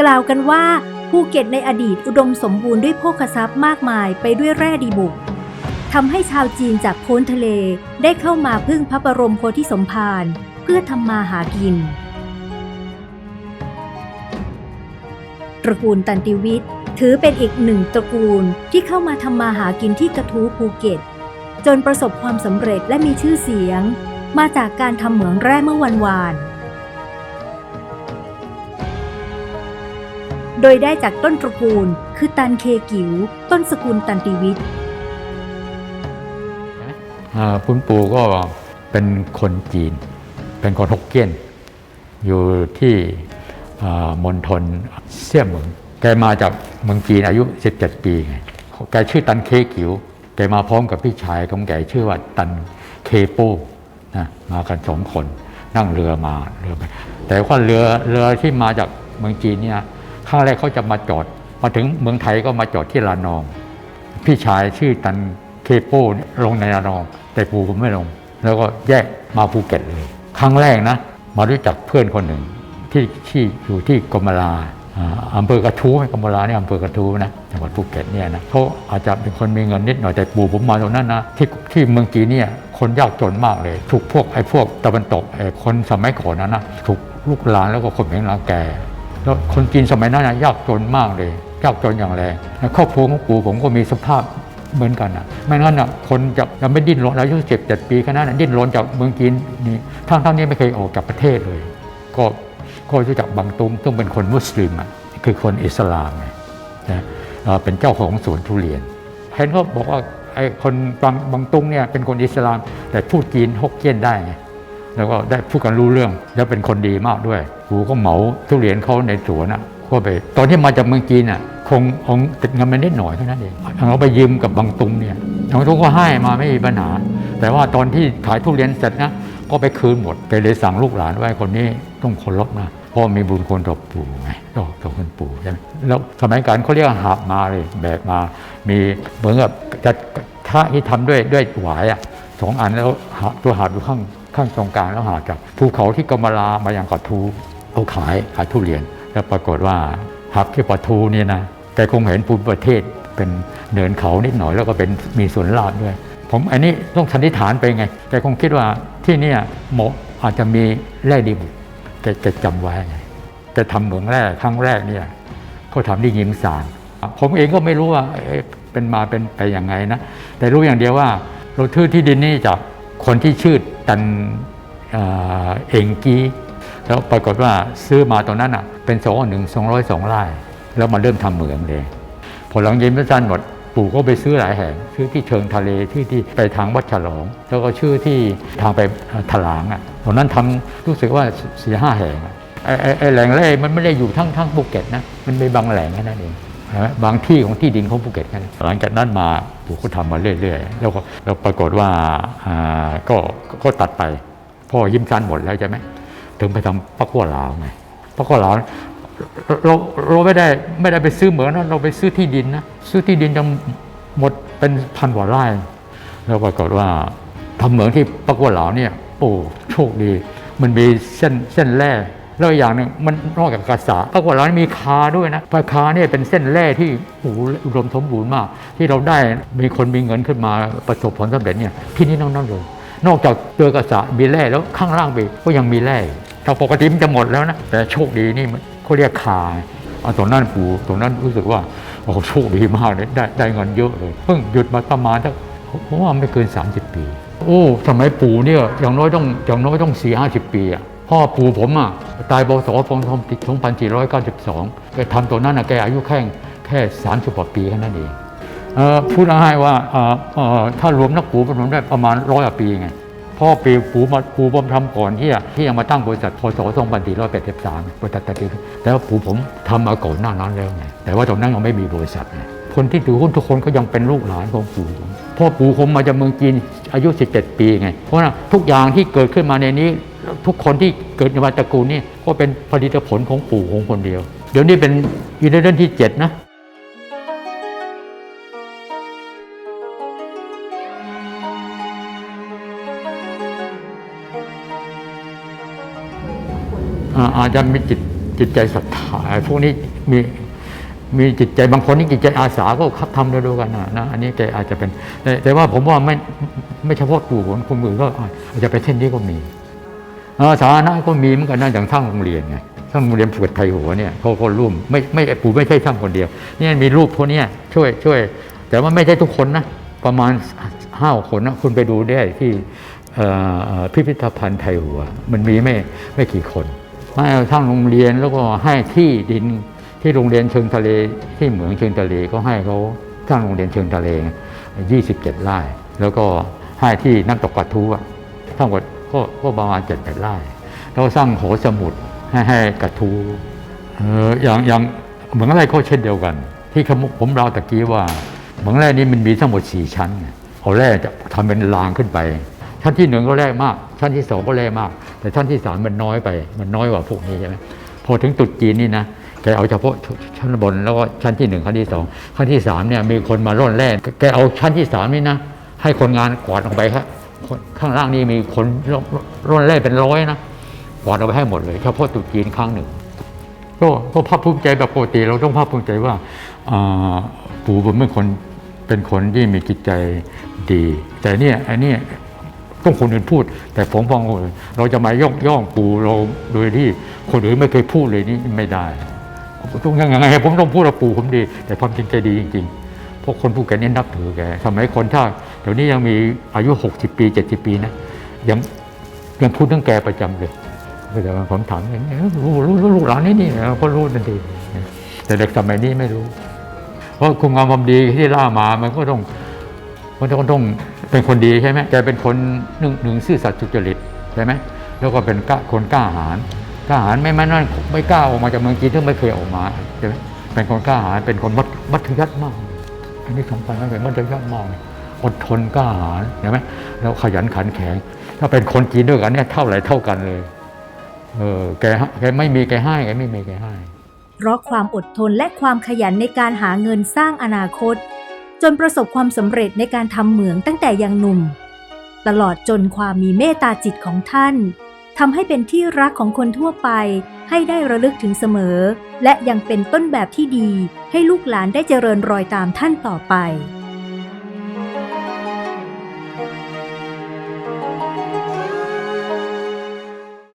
กล่าวกันว่าภูเก็ตในอดีตอุดมสมบูรณ์ด้วยโภคทรัพย์มากมายไปด้วยแร่ดีบุกทำให้ชาวจีนจากโพ้นทะเลได้เข้ามาพึ่งพระบรมโพธิสมภารเพื่อทำมาหากิน ตระกูลตันติวิทย์ถือเป็นอีกหนึ่งตระกูลที่เข้ามาทำมาหากินที่กระทู้ภูเก็ต จนประสบความสำเร็จและมีชื่อเสียง มาจากการทำเหมืองแร่เมื่อวันวาน โดยได้จากต้นตระกูล คือตันเคกิว ต้นสกุลตันติวิทย์อ่าคุณปู่ก็เป็นคนจีน เป็นคนฮกเกี้ยน อยู่ที่มณฑลเสี่ยเหมืองแกมาจากเมืองจีนอายุ 17 ปีไงแกชื่อตันเคกิว แกมาพร้อมกับพี่ชายของแกชื่อว่าตันเคโป้นะมากันสองคนนั่งเรือมาเรือไปแต่ว่าเรือเรือที่มาจากเมืองจีนเนี่ย ข้งแรกเขาจะมาจอดมาถึงเมืองไทยก็มาจอดที่ลานอง พี่ชายชื่อตันเคโป่ลงในระนอง แต่ปู่ผมไม่ลง แล้วก็แยกมาภูเก็ตเลย ครั้งแรกนะ มารู้จักเพื่อนคนหนึ่งที่ที่อยู่ที่กมลาอ่าอำเภอกระทู้กมลาเนี่ยอำเภอกระทู้นะจังหวัดภูเก็ตเนี่ยนะเขาอาจจะเป็นคนมีเงินนิดหน่อยแต่ปู่ผมมาตรงนั้นนะที่ที่เมืองจีนเนี่ยคนยากจนมากเลย ถูกพวกไอ้พวกตะวันตกไอ้คนสมัยก่อนนั้นนะถูกลูกหลานแล้วก็คนเห็นรังแก แล้วคนจีนสมัยนั้นยากจนมากเลย ยากจนอย่างแรงแล้วครอบครัวของปู่ผมก็มีสภาพเหมือนกันนะไม่งั้นนะคนจะยังไม่ดิ้นรนอายุเจ็ดเจ็ดปีแค่นั้นดิ้นรนจากเมืองจีนนี่ทั้งทั้งนี้ไม่เคยออกจากประเทศเลย ก็ก็รู้จักบางตุงซึ่งเป็นคนมุสลิมอะคือคนอิสลามไงนะเป็นเจ้าของสวนทุเรียน เห็นเขาบอกว่าไอ้คนบางบางตุงเนี่ยเป็นคนอิสลาม แต่พูดจีนฮกเกี้ยนได้ไง แล้วก็ได้พูดกันรู้เรื่อง แล้วเป็นคนดีมากด้วยกูก็เหมาทุเรียนเขาในสวนอะก็ไปตอนที่มาจากเมืองจีนอะคงคงติดเงินมานิดหน่อยเท่านั้นเองเราไปยืมกับบางตุงเนี่ยบางตุงก็ให้มาไม่มีปัญหา แต่ว่าตอนที่ขายทุเรียนเสร็จนะก็ไปคืนหมดแกเลยสั่งลูกหลานไว้คนนี้ต้องเคารพนะเพราะมีบุญคุณต่อปู่ไงต่อต่อคุณปู่ใช่ไหมแล้วสมัยก่อนเขาเรียกหาบมาเลยแบกมา มีเหมือนกับจะท่าที่ทำด้วยด้วยหวายอะสองอันแล้วตัวหาบอยู่ข้าง ข้างตรงกลางแล้วหาจากภูเขาที่กำมะลามายังกระทูเขาขายขายทุเรียน แล้วปรากฏว่าหับที่ปะทูเนี่ยนะแกคงเห็นภูมิประเทศเป็นเนินเขานิดหน่อยแล้วก็เป็นมีสวนลาดด้วย ผมอันนี้ต้องสันนิษฐานไปไงแกคงคิดว่าที่เนี่ยเหมาะอาจจะมีแร่ดีบุกแกแกจำไว้ไงแกทำเหมืองแร่ครั้งแรกเนี่ยเขาทำที่ยิมสารผมเองก็ไม่รู้ว่าเอ๊ะเป็นมาเป็นไปยังไงนะ แต่รู้อย่างเดียวว่าเราทื่อที่ดินนี่จาก คนที่ชื่อตันเอ่อเองกีแล้วปรากฏว่าซื้อมาตอนนั้นอะเป็นสองหนึ่งสองร้อยสองไร่แล้วมาเริ่มทำเหมืองเลยพอหลังเยิมสันหมดปู่ก็ไปซื้อหลายแห่งซื้อที่เชิงทะเลที่ที่ไปทางวัดฉลอง แล้วก็ชื่อที่ทางไปถลางอะตอนนั้นทำรู้สึกว่าสี่ห้าแห่งไอ้แหล่งแร่มันไม่ได้อยู่ทั้งทั้งภูเก็ตนะมันมีบางแหล่งแค่นั้นเอง นะบางที่ของที่ดินของภูเก็ตแค่นั้นหลังจากนั้นมาปู่ก็ทำมาเรื่อยๆ แล้วก็แล้วปรากฏว่าก็ก็ตัดไป พ่อยิ้มซันหมดแล้วใช่ไหมถึงไปทำปักกัวหลาวไงปักกัวหลาวเราเราไม่ได้ไม่ได้ไปซื้อเหมืองนะเราไปซื้อที่ดินนะซื้อที่ดินจนหมดเป็นพันกว่าไร่แล้วปรากฏว่าทำเหมืองที่ปักกัวหลาวเนี่ยโอ้โชคดี มันมีเส้นเส้นแร่ แล้วอย่างหนึ่งมันนอกจากกระสาปักกัวหลาวนี่มีคาด้วยนะปลาคาเนี่ยเป็นเส้นแร่ที่หูอุดมสมบูรณ์มาก ที่เราได้มีคนมีเงินขึ้นมาประสบผลสำเร็จเนี่ยที่นี่นั่นๆเลยนอกจากเจอกระสามีแร่แล้วข้างล่างไปก็ยังมีแร่ถ้าปกติมันจะหมดแล้วนะแต่โชคดีนี่มันเขาเรียกคาเอาตรงนั้นปู่ตรงนั้นรู้สึกว่าโอ้โหโชคดีมากเลยได้ได้เงินเยอะเลยเพิ่งหยุดมาประมาณสักผมว่าไม่เกิน 30 ปี โอ้สมัยปู่เนี่ยอย่างน้อยต้องอย่างน้อยต้องสี่ห้าสิบปีอะพ่อปู่ผมอะ ตายบศพงสองพันสี่ร้อยเก้าสิบสองแกทำตัวนั้นอะแกอายุแค่แค่สามสิบกว่าปีแค่นั้นเองพูดง่ายว่าถ้ารวมนักปู่ผมได้ประมาณร้อยกว่าปีไงพ่อปีปูมาปูผมทำก่อนที่ที่จะมาตั้งบริษัทพศ2483บริษัทแตะกี้แล้วปู่ผมทำมาก่อนหน้านั้นแล้วไงแต่ว่าตอนนั้นยังไม่มีบริษัทไงคนที่ถือหุ้นทุกคนก็ยังเป็นลูกหลานของปู่ผมพ่อปู่ผมมาจากเมืองจีนอายุ 17 ปีไง เพราะว่าทุกอย่างที่เกิดขึ้นมาในนี้ ทุกคนที่เกิดในวันตระกูลนี่ก็เป็นผลิตผลของปู่ของคนเดียว เดี๋ยวนี้เป็นอินเดนที่ 7 นะอาอาจจะมีจิตจิตใจศรัทธาพวกนี้มีมีจิตใจบางคนนี่จิตใจอาสาก็คับทำด้วยกันนะนะอันนี้แกอาจจะเป็น แต่ว่าผมว่าไม่ไม่เฉพาะปู่มคนอื่นก็อาจจะไปเช่นนี้ก็มี สาธารณะก็มีเหมือนกันนะอย่างทั้งโรงเรียนไงทั้งโรงเรียนฝึกไทยหัวเนี่ยเขาก็ร่วมไม่ไม่ปู่ไม่ใช่ช่างคนเดียวนี่มีรูปพวกเนี้ยช่วยช่วย แต่ว่าไม่ใช่ทุกคนนะประมาณห้าคนนะคุณไปดูได้ที่พิพิธภัณฑ์ไทยหัว มันมีไม่ไม่กี่คนให้ทั้งโรงเรียนแล้วก็ให้ที่ดินที่โรงเรียนเชิงทะเลที่เหมืองเชิงทะเลก็ให้เขาสร้างโรงเรียนเชิงทะเล 27 ไร่ แล้วก็ให้ที่น้ำตกกระทู้อะทั้งหมด ก็ก็ประมาณ7ไร่แล้วสร้างหอสมุดให้ให้กระทูเอออย่างอย่างเหมืองอะไรก็เช่นเดียวกัน ที่ผมผมเราตะกี้ว่าเหมืองแร่นี้มันมีทั้งหมด4ชั้นเอาแร่จะทำเป็นรางขึ้นไป ชั้นที่หนึ่งก็แร่มาก ชั้นที่สองก็แร่มาก แต่ชั้นที่สามมันน้อยไป มันน้อยกว่าพวกนี้ใช่ไหมพอถึงตุดจีนนี่นะแกเอาเฉพาะชั้นบนแล้วก็ชั้นที่หนึ่งชั้นที่สองชั้นที่สามเนี่ยมีคนมาร่อนแร่แกเอาชั้นที่สามนี่นะให้คนงานกวาดออกไปครับ ข้างล่างนี่มีคนร่นร่อนแร่เป็นร้อยนะกวาดออกไปให้หมดเลยเฉพาะตรุดจีนครั้งหนึ่งก็ก็ภาคภูมิใจแบบปกติเราต้องภาคภูมิใจว่าปู่ผมเป็นคนเป็นคนที่มีจิตใจดี แต่เนี่ยอันนี้ต้องคนอื่นพูด แต่ผมฟังว่าเราจะมายกย่องปู่เราโดยที่คนอื่นไม่เคยพูดเลยนี่ไม่ได้ต้องยังไงผมต้องพูดว่าปู่ผมดี แต่ความจริงใจดีจริง ๆ พราะคนพูดแกนี่นับถือแกสมัยคนถ้าเดี๋ยวนี้ยังมีอายุ 60 ปี 70 ปีนะยังยังพูดเรื่องแกประจำเลยแต่ผมถามองรู้รู้ลูกหลานนี่นี่เรารู้ทันทีแต่เด็กสมัยนี้ไม่รู้ เพราะคุณงามความดีที่ล่ามามันก็ต้องมันต้องต้องเป็นคนดีใช่ไหมแกเป็นคนหนึ่งหนึ่งซื่อสัตย์สุจริตใช่ไหมแล้วก็เป็นกคนกล้าหาญกล้าหาญไม่ไม่นั่นไม่กล้าออกมาจากเมืองจีนที่ไม่เคยออกมาใช่ไหมเป็นคนกล้าหาญเป็นคนมัดมัธยัติมาก อันนี้สำคัญมากเลยมัธยัติมากอดทนกล้าหาญใช่ไหมแล้วขยันขันแข็ง ถ้าเป็นคนจีนด้วยกันเนี่ยเท่าไหร่เท่ากันเลย เออแกแกไม่มีแกให้แกไม่มีแกให้ เพราะความอดทนและความขยันในการหาเงินสร้างอนาคต จนประสบความสำเร็จในการทำเหมืองตั้งแต่ยังหนุ่ม ตลอดจนความมีเมตตาจิตของท่าน ทำให้เป็นที่รักของคนทั่วไป ให้ได้ระลึกถึงเสมอ และยังเป็นต้นแบบที่ดี ให้ลูกหลานได้เจริญรอยตามท่านต่อไป